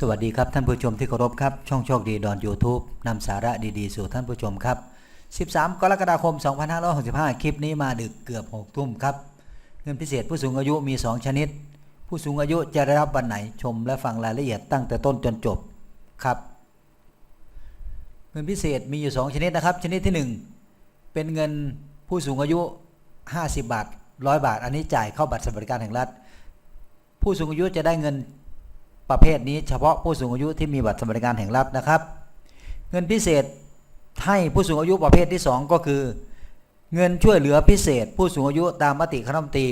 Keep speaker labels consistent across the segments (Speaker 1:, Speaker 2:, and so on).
Speaker 1: สวัสดีครับท่านผู้ชมที่เคารพครับ ช่องโชคดีดอน YouTube นำสาระดีๆ สู่ท่านผู้ชมครับ 13 กรกฎาคม 2565 คลิปนี้มาดึกเกือบ 6 ทุ่มครับ เงินพิเศษผู้สูงอายุมี 2 ชนิด ผู้สูงอายุจะได้รับวันไหนชมและฟังรายละเอียดตั้งแต่ต้นจนจบครับ เงินพิเศษมีอยู่ 2 ชนิดนะครับ ชนิดที่ 1 เป็นเงินผู้สูงอายุ 50 บาท 100 บาท อันนี้จ่ายเข้าบัตรสวัสดิการแห่งรัฐ ผู้สูงอายุจะได้เงิน ประเภทนี้เฉพาะผู้สูงอายุที่มีบัตรสวัสดิการแห่งรัฐนะครับ เงินพิเศษให้ผู้สูงอายุประเภทที่ 2 ก็คือ เงินช่วยเหลือพิเศษ ผู้สูงอายุตามมติคณะรัฐมนตรี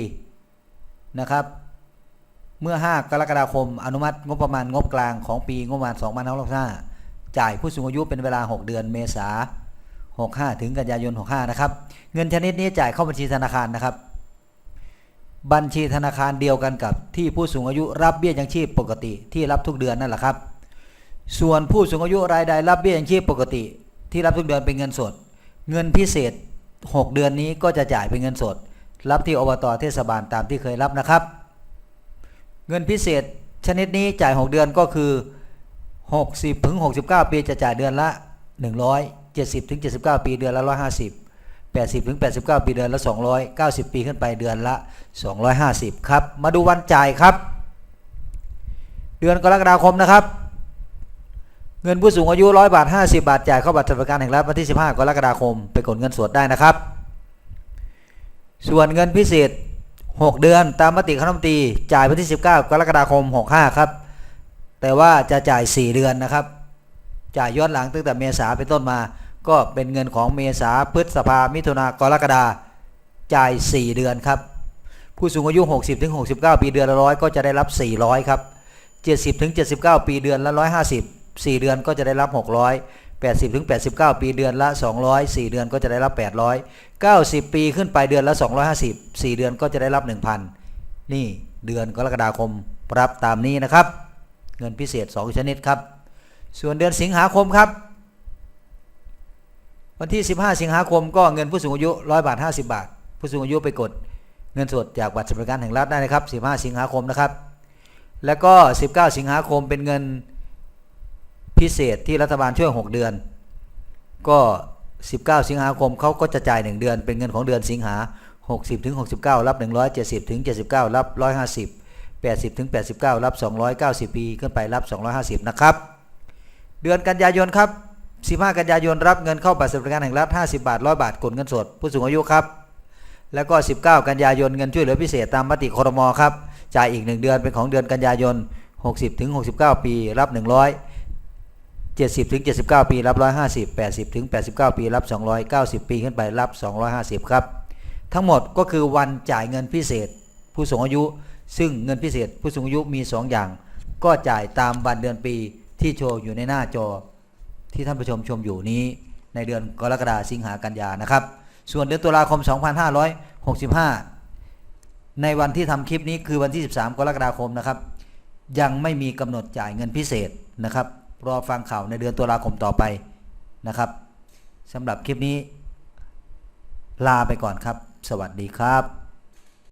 Speaker 1: นะครับ เมื่อ 5 กรกฎาคม อนุมัติงบประมาณงบกลางของปีงบประมาณ2565จ่ายผู้สูงอายุเป็นเวลา 6 เดือนเมษา65 ถึงกันยายน 65 นะครับ เงินชนิดนี้จ่ายเข้าบัญชีธนาคารนะครับ บัญชีธนาคารเดียวกันกับที่ผู้สูงอายุรับเบี้ยยังชีพปกติที่รับทุกเดือนนั่นแหละครับ ส่วนผู้สูงอายุรายใดรับเบี้ยยังชีพปกติ ที่รับทุกเดือนเป็นเงินสด เงินพิเศษ 6 เดือนนี้ก็จะจ่ายเป็นเงินสด รับที่อบตเทศบาลตามที่เคยรับนะครับ เงินพิเศษชนิดนี้จ่าย 6 เดือนก็คือ 60ถึง69 ปีจะจ่ายเดือนละ 170ถึง79 ปีเดือนละ 150 80ถึง89 ปีเดือนละ 290 ปีขึ้นไปเดือนละ 250 ครับ มาดูวันจ่ายครับ เดือนกรกฎาคมนะครับ เงินผู้สูงอายุ 100 บาท 50 บาท จ่ายเข้าบัตรสวัสดิการแห่งรัฐวันที่ 15 กรกฎาคม ไปกดเงินสดได้นะครับ ส่วนเงินพิเศษ 6 เดือนตามมติคณะรัฐมนตรีจ่ายวันที่ 19 กรกฎาคม 65 ครับ แต่ว่าจะจ่าย 4 เดือนนะครับ จ่ายย้อนหลังตั้งแต่เมษาเป็นต้นมา ก็เป็นเงินของเมษาพฤษภามิถุนากรกฎาจ่าย 4 เดือนครับ ผู้สูงอายุ 60ถึง69 ปีเดือนละร้อยก็จะได้รับ 400 ครับ 70ถึง79 ปีเดือนละ 150 4 เดือนก็จะได้รับ 600 80ถึง89 ปีเดือนละ 200 4 เดือนก็จะได้รับ 800 90 ปีขึ้นไปเดือนละ 250 4 เดือนก็จะได้รับ 1,000 นี่เดือนกรกฎาคมรับตามนี้นะครับ เงินพิเศษ 2 ชนิดครับ ส่วนเดือนสิงหาคมครับ วันที่ 15 สิงหาคมก็เงินผู้สูงอายุ 100 บาท 50 บาท ผู้สูงอายุไปกดเงินสดจากบัตรสวัสดิการแห่งรัฐได้นะครับ 15 สิงหาคมนะครับ แล้วก็ 19 สิงหาคมเป็นเงินพิเศษที่รัฐบาลช่วย 6 เดือน ก็ 19 สิงหาคมเขาก็จะจ่าย 1 เดือน เป็นเงินของเดือนสิงหา 60ถึง69 รับ 170ถึง79 รับ 150 80ถึง89 รับ 290 ปี ขึ้นไปรับ 250 นะครับ เดือนกันยายนครับ 15 กันยายนรับเงินเข้าบัตรสวัสดิการแห่งรัฐ 50 บาท 100 บาทกดเงินสด ผู้สูงอายุครับ แล้วก็ 19 กันยายนเงินช่วยเหลือพิเศษตามมติครมครับ จ่ายอีก 1 เดือนเป็นของเดือนกันยายน 60ถึง69 ปี รับ 100 70ถึง79 ปี รับ 150 80ถึง89 ปี รับ 290 ปีขึ้นไปรับ 250 ครับ ทั้งหมดก็คือวันจ่ายเงินพิเศษ ผู้สูงอายุ ซึ่งเงินพิเศษ ผู้สูงอายุมี 2 อย่าง ก็จ่ายตามวันเดือนปีที่โชว์อยู่ในหน้าจอ ที่ท่านผู้ชมชมอยู่นี้ ในเดือนกรกฎาสิงหากันยานะครับ ส่วนเดือนตุลาคม 2565 ในวันที่ทำคลิปนี้คือวันที่ 13 กรกฎาคมนะครับ ยังไม่มีกำหนดจ่ายเงินพิเศษนะครับรอฟังข่าวในเดือนตุลาคมต่อไปนะครับสำหรับคลิปนี้ ลาไปก่อนครับ สวัสดีครับ